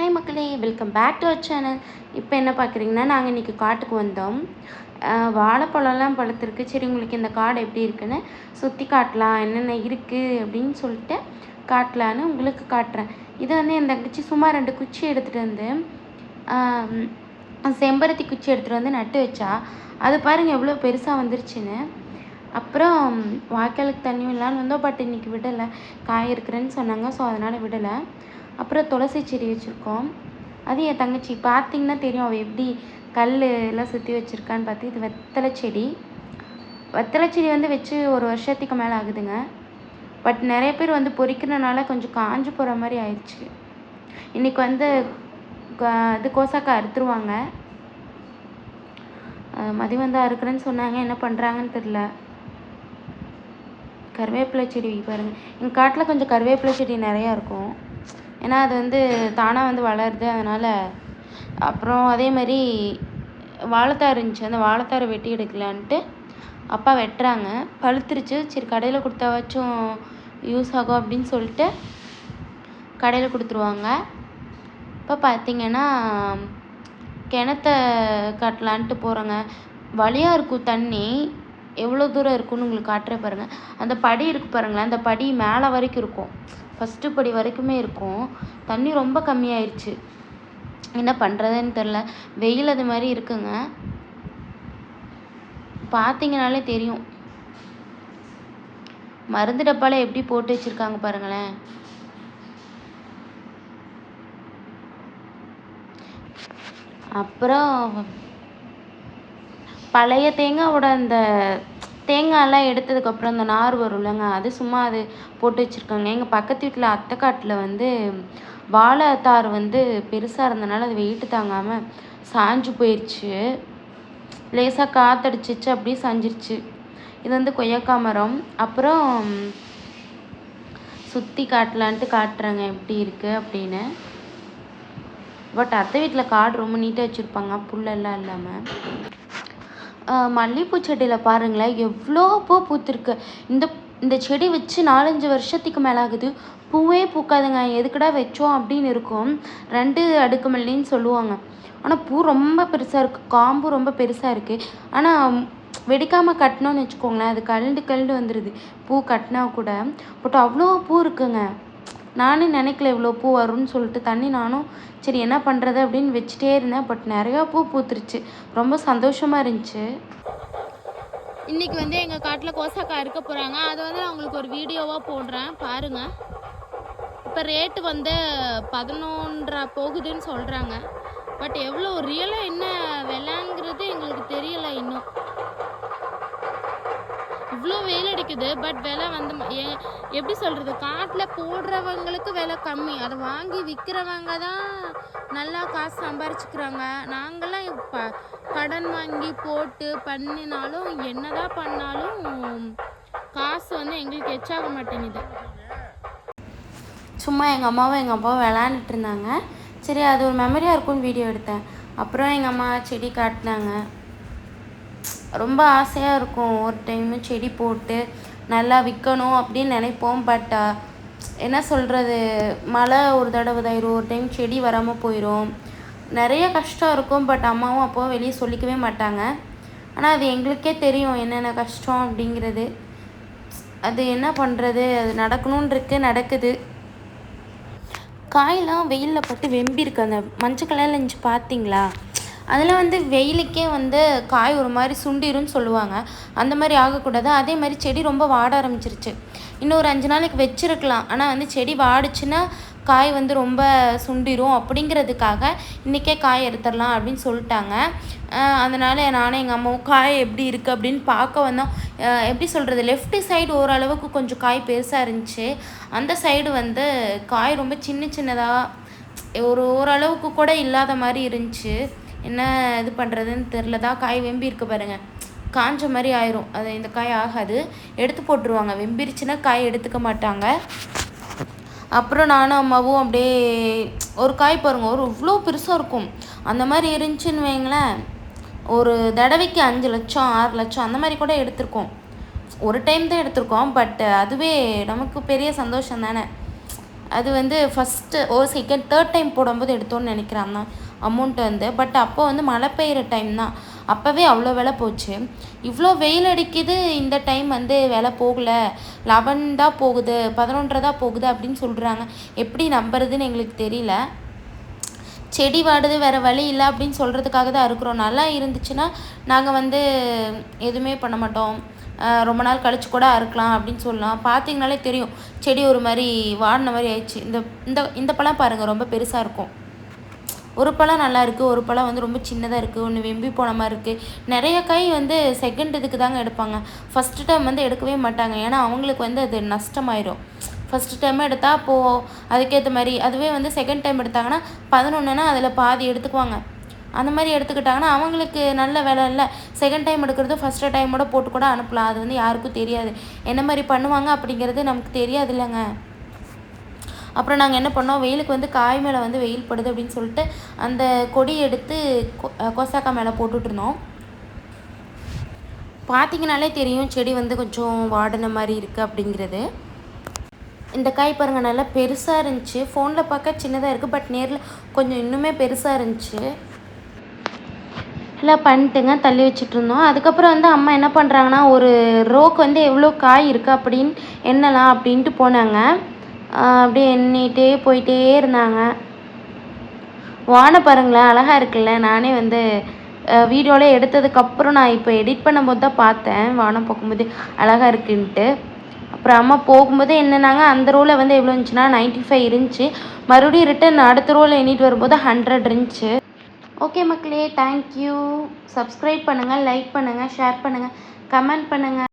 Hi மக்களே welcome back to our channel இப்போ என்ன பார்க்குறீங்கன்னா நாங்கள் இன்றைக்கி காட்டுக்கு வந்தோம். வாழைப்பழம்லாம் பழுத்திருக்கு. சரி உங்களுக்கு இந்த காடு எப்படி இருக்குன்னு சுற்றி காட்டலாம். என்னென்ன இருக்குது அப்படின்னு சொல்லிட்டு காட்டலான்னு உங்களுக்கு காட்டுறேன். இது வந்து என் தங்கச்சி சும்மா ரெண்டு குச்சி எடுத்துகிட்டு வந்து செம்பருத்தி குச்சி எடுத்துகிட்டு வந்து நட்டு வச்சா அது பாருங்கள் எவ்வளோ பெருசாக வந்துருச்சுன்னு. அப்புறம் வாய்க்காலுக்கு தண்ணியும் இல்லாமல் வந்தோம் பட் இன்னைக்கு விடலை. காய் இருக்கிறேன்னு சொன்னாங்க. ஸோ அதனால் விடலை. அப்புறம் துளசி செடி வச்சுருக்கோம். அது என் தங்கச்சி பார்த்திங்கன்னா தெரியும். அவள் எப்படி கல் எல்லாம் சுற்றி வச்சுருக்கான்னு பார்த்து இது வெத்தலை செடி. வெத்தலை செடி வந்து வச்சு ஒரு வருஷத்துக்கு மேலே ஆகுதுங்க. பட் நிறைய பேர் வந்து பொறிக்கிறனால கொஞ்சம் காஞ்சு போகிற மாதிரி ஆயிடுச்சு. இன்றைக்கி வந்து இது கோசாக்கா அறுத்துருவாங்க. அஹ் மதியம் வந்து அறுக்கிறேன்னு சொன்னாங்க. என்ன பண்ணுறாங்கன்னு தெரில கருவேப்பிலை செடி பாருங்கள் எங்கள் காட்டில் கொஞ்சம் கருவேப்பிலை செடி நிறையா இருக்கும். ஏன்னா அது வந்து தானாக வந்து வளருது அதனால் அப்புறம் அதே மாதிரி வாழைத்தார் இருந்துச்சு. அந்த வாழைத்தாரை வெட்டி எடுக்கலான்ட்டு அப்பா வெட்டுறாங்க. பழுத்துருச்சு. சரி கடையில் கொடுத்தாவாச்சும் யூஸ் ஆகும் அப்படின்னு சொல்லிட்டு கடையில் கொடுத்துருவாங்க. இப்போ பார்த்தீங்கன்னா கிணத்த கட்டலான்ட்டு போகிறோங்க வழியாக இருக்கும் தண்ணி. எவ்வளோ தூரம் இருக்குன்னு உங்களுக்கு காட்டுறேன் பாருங்கள் அந்த படி இருக்கு பாருங்களேன். அந்த படி மேலே வரைக்கும் இருக்கும். ஃபஸ்ட்டு படி வரைக்குமே இருக்கும். தண்ணி ரொம்ப கம்மியாயிருச்சு. என்ன பண்ணுறதுன்னு தெரில வெயில் அது மாதிரி இருக்குங்க. பார்த்தீங்கனாலே தெரியும். மருந்து டப்பால எப்படி போட்டு வச்சுருக்காங்க பாருங்களேன். அப்புறம் பழைய தேங்காவோட அந்த தேங்காயெல்லாம் எடுத்ததுக்கப்புறம் அந்த நார் வரும்லங்க அது சும்மா அது போட்டு வச்சுருக்காங்க. எங்கள் பக்கத்து வீட்டில் அத்தை காட்டில் வந்து வாழைத்தார் வந்து பெருசாக இருந்தனால அது வெயிட்டு தாங்காமல் சாஞ்சு போயிடுச்சு லேசாக காற்றடிச்சிச்சு அப்படியே சாஞ்சிருச்சு. இது வந்து கொய்யாக்கா மரம். அப்புறம் சுற்றி காட்டலான்ட்டு காட்டுறேங்க எப்படி இருக்குது அப்படின்னு. பட் அத்தை வீட்டில் காடு ரொம்ப நீட்டாக வச்சுருப்பாங்க புல்லெல்லாம் இல்லாமல் மல்லிகைப்பூ செடியில் பாருங்களேன் எவ்வளோ பூ பூத்திருக்கு. இந்த இந்த செடி வச்சு நாலஞ்சு வருஷத்துக்கு மேலே ஆகுது. பூவே பூக்காதுங்க. எதுக்குடா வச்சோம் அப்படின்னு இருக்கும். ரெண்டு அடுக்கு மல்லின்னு சொல்லுவாங்க. ஆனால் பூ ரொம்ப பெருசாக இருக்குது காம்பு ரொம்ப பெருசாக இருக்குது ஆனால் வெடிக்காமல் கட்டினோன்னு வச்சுக்கோங்களேன். அது கழண்டு கழண்டு வந்துடுது பூ கட்டினா கூட. பட் அவ்வளோ பூ இருக்குங்க. நானே நினைக்கல இவ்வளோ பூ வரும்னு சொல்லிட்டு தண்ணி நானும் சரி என்ன பண்ணுறது அப்படின்னு வச்சுட்டே இருந்தேன். பட் நிறையா பூ பூத்துருச்சு. ரொம்ப சந்தோஷமாக இருந்துச்சு. இன்னைக்கு வந்து எங்கள் காட்டில் கோசாக்காய் இருக்க போகிறாங்க அதை வந்து நான் உங்களுக்கு ஒரு வீடியோவாக போடுறேன். பாருங்கள் இப்போ ரேட்டு வந்து பதினொன்றரை போகுதுன்னு சொல்கிறாங்க பட் எவ்வளோ ரியலாக என்ன விலைங்கிறது எங்களுக்கு தெரியலை இன்னும். அவ்வளோ வெயில் அடிக்குது பட் விலை வந்து ம- எ- எப்படி சொல்கிறது காட்டில் போடுறவங்களுக்கு விலை கம்மி. அதை வாங்கி விற்கிறவங்க தான் நல்லா காசு சம்பாரிச்சுக்கிறாங்க. நாங்களாம் இப்போ கடன் வாங்கி போட்டு பண்ணினாலும் என்னதான் பண்ணாலும் காசு வந்து எங்களுக்கு எச்சாக மாட்டேங்குது. சும்மா எங்கள் அம்மாவும் எங்கள் அப்பாவும் விளாண்டுட்டு இருந்தாங்க. சரி அது ஒரு மெமரியாக இருக்கும்னு வீடியோ எடுத்தேன். அப்புறம் எங்கள் அம்மா செடி காட்டினாங்க. ரொம்ப ஆசையாக இருக்கும். ஒரு டைமு செடி போட்டு நல்லா விற்கணும் அப்படின்னு நினைப்போம். பட் என்ன சொல்கிறது மழை ஒரு தடவை இதாயிரும் ஒரு டைம் செடி வராமல் போயிடும் நிறைய கஷ்டம் இருக்கும். பட் அம்மாவும் அப்பாவும் வெளியே சொல்லிக்கவே மாட்டாங்க. ஆனால் அது எங்களுக்கே தெரியும். என்னென்ன கஷ்டம் அப்படிங்கிறது. அது என்ன பண்ணுறது அது நடக்கணும்னு இருக்கு நடக்குது. காயெல்லாம் வெயிலில் பட்டு வெம்பியிருக்கு. அந்த மஞ்சள் கலரில் இருந்துச்சு பார்த்தீங்களா அதில் வந்து வெயிலுக்கே வந்து காய் ஒரு மாதிரி சுண்டிரும்னு சொல்லுவாங்க. அந்த மாதிரி ஆகக்கூடாது. அதே மாதிரி செடி ரொம்ப வாட ஆரம்பிச்சிருச்சு. இன்னும் ஒரு அஞ்சு நாளைக்கு வச்சிருக்கலாம். ஆனால் வந்து செடி வாடிச்சுன்னா காய் வந்து ரொம்ப சுண்டிரும். அப்படிங்கிறதுக்காக இன்றைக்கே காய் எடுத்துடலாம் அப்படின்னு சொல்லிட்டாங்க. அதனால் நானும் எங்கள் அம்மாவும் காய் எப்படி இருக்குது அப்படின்னு பார்க்க வந்தோம். எப்படி சொல்கிறது லெஃப்ட் சைடு ஓரளவுக்கு கொஞ்சம் காய் பெருசாக இருந்துச்சு. அந்த சைடு வந்து காய் ரொம்ப சின்ன சின்னதாக ஒரு ஓரளவுக்கு கூட இல்லாத மாதிரி இருந்துச்சு. என்ன இது பண்ணுறதுன்னு தெரில தான் காய் வெம்பி இருக்க பாருங்கள் காஞ்ச மாதிரி ஆயிரும். அது இந்த காய் ஆகாது. எடுத்து போட்டுருவாங்க. வெம்பிருச்சுன்னா காய் எடுத்துக்க மாட்டாங்க. அப்புறம் நானும் அம்மாவும் அப்படியே ஒரு காய் பாருங்க. ஒரு இவ்வளோ பெருசாக இருக்கும். அந்த மாதிரி இருந்துச்சுன்னு வைங்களேன். ஒரு தடவைக்கு அஞ்சு லட்சம் ஆறு லட்சம் அந்த மாதிரி கூட எடுத்திருக்கோம். ஒரு டைம் தான் எடுத்திருக்கோம். பட் அதுவே நமக்கு பெரிய சந்தோஷம் தானே. அது வந்து ஃபஸ்ட்டு ஓ செகண்ட் தேர்ட் டைம் போடும்போது எடுத்தோன்னு நினைக்கிறேன் தான் அமௌண்ட் வந்து பட் அப்போ வந்து மழை பெய்கிற டைம் தான். அப்போவே அவ்வளோ வில போச்சு. இவ்வளோ வெயில் அடிக்குது இந்த டைம் வந்து விலை போகல. லெவன் தான் போகுது பதினொன்றரை தான் போகுது அப்படின்னு சொல்கிறாங்க எப்படி நம்புறதுன்னு எங்களுக்கு தெரியல. செடி வாடுது வேறு வழி இல்லை அப்படின்னு சொல்கிறதுக்காக தான் இருக்கிறோம். நல்லா இருந்துச்சுன்னா நாங்கள் வந்து எதுவுமே பண்ண மாட்டோம். ரொம்ப நாள் கழிச்சு கூட அறுக்கலாம் அப்படின்னு சொல்லலாம். பார்த்தீங்கனாலே தெரியும் செடி ஒரு மாதிரி வாடின மாதிரி ஆயிடுச்சு. இந்த இந்த இந்த பழம் பாருங்கள் ரொம்ப பெருசாக இருக்கும். ஒரு பழம் நல்லா இருக்குது ஒரு பழம் வந்து ரொம்ப சின்னதாக இருக்குது ஒன்று வெம்பி போன மாதிரி இருக்குது நிறைய காய் வந்து செகண்ட் இதுக்கு தாங்க எடுப்பாங்க. ஃபஸ்ட்டு டைம் வந்து எடுக்கவே மாட்டாங்க. ஏன்னா அவங்களுக்கு வந்து அது நஷ்டமாயிரும். ஃபஸ்ட்டு டைம் எடுத்தால் அப்போது அதுக்கேற்ற மாதிரி. அதுவே வந்து செகண்ட் டைம் எடுத்தாங்கன்னா பதினொன்றுனா அதில் பாதி எடுத்துக்குவாங்க. அந்த மாதிரி எடுத்துக்கிட்டாங்கன்னா அவங்களுக்கு நல்ல வேலை இல்லை. செகண்ட் டைம் எடுக்கிறது ஃபஸ்ட்டு டைமோட போட்டு கூட அனுப்பலாம். அது வந்து யாருக்கும் தெரியாது. என்ன மாதிரி பண்ணுவாங்க அப்படிங்கிறது நமக்கு தெரியாது இல்லைங்க. அப்புறம் நாங்கள் என்ன பண்ணோம் வெயிலுக்கு வந்து காய் மேலே வந்து வெயில் படுது அப்படின்னு சொல்லிட்டு அந்த கொடி எடுத்து கொசாக்கா மேலே போட்டுட்ருந்தோம் பார்த்தீங்கனாலே தெரியும் செடி வந்து கொஞ்சம் வாடின மாதிரி இருக்குது அப்படிங்கிறது. இந்த காய் பாருங்கள் நல்லா பெருசாக இருந்துச்சு. ஃபோனில் பார்க்க சின்னதாக இருக்குது பட் நேரில் கொஞ்சம் இன்னுமே பெருசாக இருந்துச்சு. எல்லாம் பண்ணிட்டுங்க தள்ளி வச்சுட்ருந்தோம் அதுக்கப்புறம் வந்து அம்மா என்ன பண்ணுறாங்கன்னா ஒரு ரோக்கு வந்து எவ்வளோ காய் இருக்குது அப்படின்னு எண்ணலாம் அப்படின்ட்டு போனாங்க. அப்படியே எண்ணிகிட்டே போயிட்டே இருந்தாங்க. வானை பாருங்களேன் அழகாக இருக்குல்ல. நானே வந்து வீடியோவில் எடுத்ததுக்கப்புறம் நான் இப்போ எடிட் பண்ணும்போது தான் பார்த்தேன். வானம் பார்க்கும்போது அழகாக இருக்குன்ட்டு. அப்புறம் அம்மா போகும்போது என்னன்னாங்க அந்த ரோவில் வந்து எவ்வளோ இருந்துச்சுன்னா 95 ஃபைவ் இருந்துச்சு. மறுபடியும் ரிட்டன் அடுத்த ரோவில் எண்ணிட்டு வரும்போது ஹண்ட்ரட் இருந்துச்சு. ஓகே மக்களே தேங்க்யூ சப்ஸ்கிரைப் பண்ணுங்கள் லைக் பண்ணுங்கள் ஷேர் பண்ணுங்கள் கமெண்ட் பண்ணுங்கள்